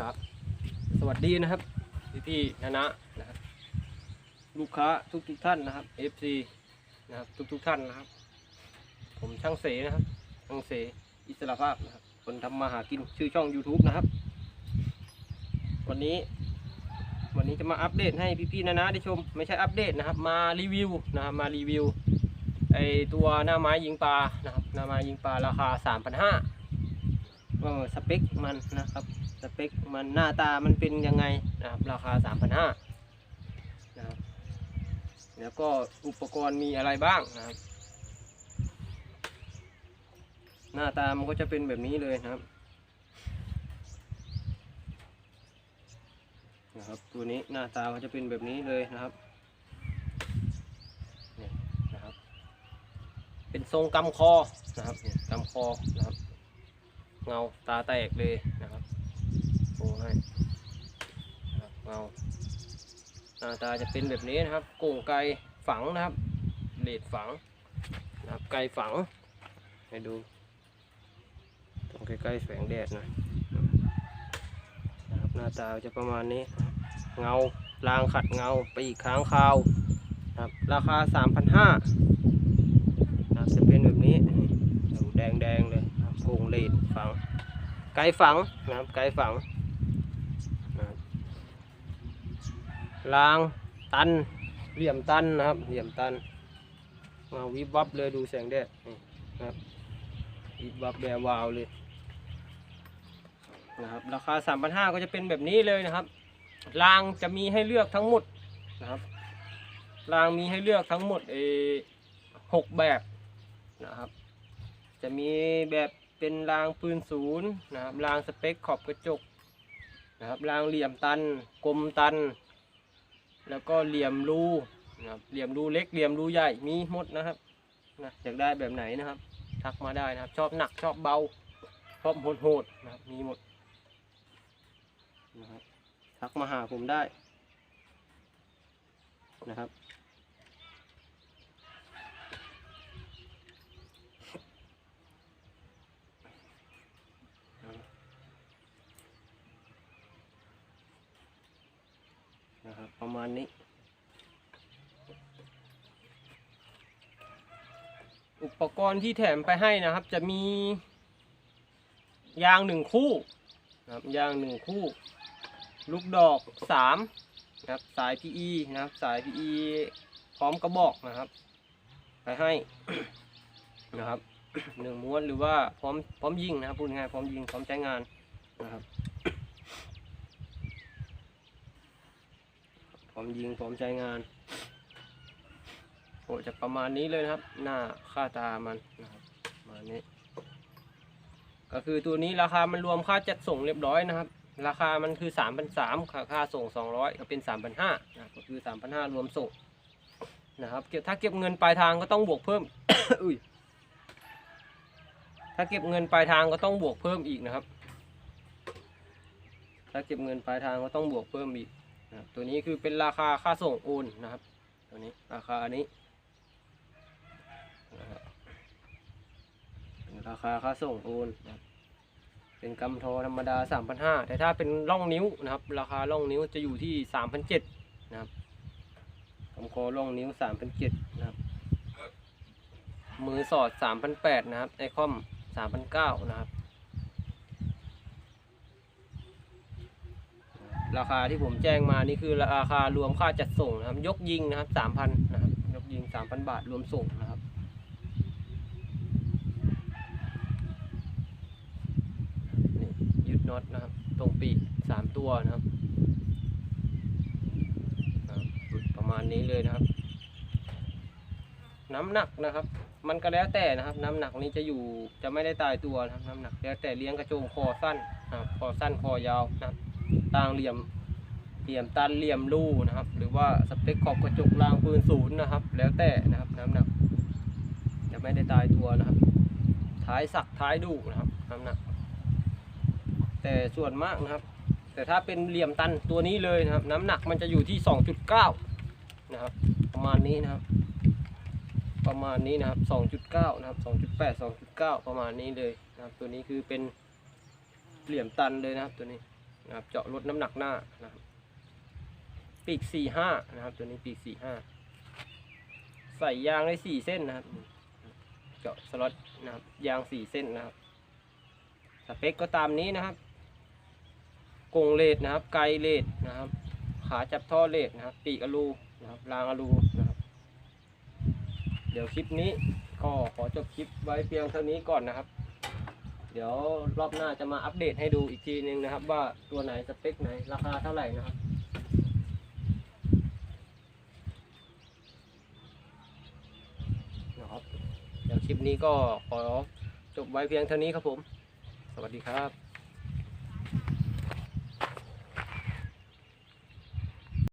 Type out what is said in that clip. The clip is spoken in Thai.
ครับ สวัสดีนะครับพี่พี่ๆนะนะนะครับลูกค้าทุกทุกๆท่านนะครับ FC นะครับทุกทุกๆท่านนะครับ ผมช่างเสนะครับช่างเสอิสระภาพนะครับคนทำมาหากินชื่อช่อง YouTube นะครับ วันนี้ วันนี้จะมาอัปเดตให้พี่ๆนะนะได้ชม ไม่ใช่อัปเดตนะครับ มารีวิวนะครับมารีวิวไอตัวหน้าไม้ยิงปลานะครับหน้าไม้ยิงปลาราคา 3,500 ว่าสเปคมันนะครับ สเปคมันหน้าตามันเป็นยังไงนะครับราคา 3,500นะครับแล้วก็อุปกรณ์มีอะไรบ้างนะครับ หน้าตามันก็จะเป็นแบบนี้เลยนะครับนะครับตัวนี้หน้าตาก็จะเป็นแบบนี้เลยนะครับเนี่ยนะครับเป็นทรงกำคอนะครับเนี่ยกำคอนะครับ เงาตาแตกเลยนะครับโชว์ให้เงาหน้าตาจะเป็นแบบนี้นะครับโก่งไกฝังนะครับเลดฝังนะครับไกฝังให้ดูตรงใกล้ๆแสงแดดหน่อยนะครับหน้าตาจะประมาณนี้ เงารางขัดเงาปีกค้างคาวนะครับราคา 3,500นะครับจะเป็นแบบนี้ดูแดงๆเลยนะครับโก่งเลด ฝัง ไกด์ฝังนะครับไกด์ฝังนะครับรางตันเหลี่ยมตันนะครับ เหลี่ยมตันมาวิบวับเลยดูแสงแดดนะครับวิบวับแวววาวเลยนะครับราคา 3,500 ก็จะเป็นแบบนี้เลยนะครับรางจะมีให้เลือกทั้งหมดนะครับรางมีให้เลือกทั้งหมดเออหกแบบนะครับ จะมีแบบ เป็นรางปืนศูนย์นะครับรางสเปคขอบกระจกนะครับรางเหลี่ยมตันกลมตัน แล้วก็เหลี่ยมรูนะครับเหลี่ยมรูเล็กเหลี่ยมรูใหญ่มีหมดนะครับนะอยากได้แบบไหนนะครับ ทักมาได้นะครับ ชอบหนักชอบเบาชอบโหดโหดๆนะครับมีหมดนะครับทักมาหาผมได้นะครับ นะครับ ประมาณนี้ อุปกรณ์ที่แถมไปให้นะครับ จะมี ยางหนึ่งคู่นะครับยางหนึ่งคู่ ลูกดอกสามนะครับสาย PE นะครับสาย PE พร้อมกระบอกนะครับ ไปให้นะครับหนึ่งม้วนหรือว่าพร้อมพร้อมยิงนะครับพูดง่ายๆพร้อมยิงพร้อมใช้งานนะครับ ร้อมยิงพร้อมใช้งานโอ้จะประมาณนี้เลยนะครับ หน้าค่าตามันนะครับประมาณนี้ก็คือตัวนี้ราคามันรวมค่าจัดส่งเรียบร้อยนะครับ ราคามันคือ3 3 0 0ค่าค่าส่ง 200 ก็เป็น 3,500นะก็คือ 3,500 รวมส่งนะครับเก็บถ้าเก็บเงินปลายทางก็ต้องบวกเพิ่มอุ้ยถ้าเก็บเงินปลายทางก็ต้องบวกเพิ่มอีกนะครับ ถ้าเก็บเงินปลายทางก็ต้องบวกเพิ่มอีก นะครับตัวนี้คือเป็นราคาค่าส่งโอนนะครับตัวนี้ราคานี้นะครับราคาค่าส่งโอนนะครับเป็นกำทอธรรมดา 3,500 แต่ถ้าเป็นร่องนิ้วนะครับ ราคาร่องนิ้วจะอยู่ที่ 3,700นะครับกำคอร่องนิ้ว 3,700นะครับ มือสอด 3,800นะครับไอคอม 3,900นะครับ ราคาที่ผมแจ้งมานี่คือราคารวมค่าจัดส่งนะครับ ยกยิงนะครับสามพันนะครับยกยิงสามพันบาทรวมส่งนะครับ นี่ยึดน็อตนะครับ ตรงปีกสามตัวนะครับประมาณนี้เลยนะครับ น้ำหนักนะครับ มันก็แล้วแต่นะครับ น้ำหนักนี้จะอยู่จะไม่ได้ตายตัวนะครับ น้ำหนักแล้วแต่เลี้ยงกระโจมคอสั้นนะครับคอสั้นคอยาวนะครับ ต่างเหลี่ยมเหลี่ยมตันเหลี่ยมรูนะครับ หรือว่าสเปคขอบกระจกรางปืนศูนย์นะครับ แล้วแต่นะครับน้ำหนักจะไม่ได้ตายตัวนะครับ ท้ายสักท้ายดูนะครับน้ำหนัก แต่ส่วนมากนะครับ แต่ถ้าเป็นเหลี่ยมตันตัวนี้เลยนะครับ น้ำหนักมันจะอยู่ที่ 2.9 นะครับ ประมาณนี้นะครับ ประมาณนี้นะครับ 2.9 นะครับ 2.8 2.9 ประมาณนี้เลยนะครับ ตัวนี้คือเป็นเหลี่ยมตันเลยนะครับตัวนี้ นะครับ เจาะลดน้ำหนักหน้านะครับ ปีกสี่ห้านะครับ ตัวนี้ปีกสี่ห้าใส่ยางได้สี่เส้นนะครับ เจาะสล็อตนะครับ ยางสี่เส้นนะครับ สเปคก็ตามนี้นะครับกงเลดนะครับ ไกเลดนะครับ ขาจับท่อเลดนะครับ ปีกอลูนะครับรางอลูนะครับ เดี๋ยวคลิปนี้ก็ขอจบคลิปไว้เพียงเท่านี้ก่อนนะครับ เดี๋ยวรอบหน้าจะมาอัปเดตให้ดูอีกทีนึงนะครับ ว่าตัวไหนสเปคไหนราคาเท่าไหร่นะครับนะครับเดี๋ยวคลิปนี้ก็ขอจบไว้เพียงเท่านี้ครับผม สวัสดีครับ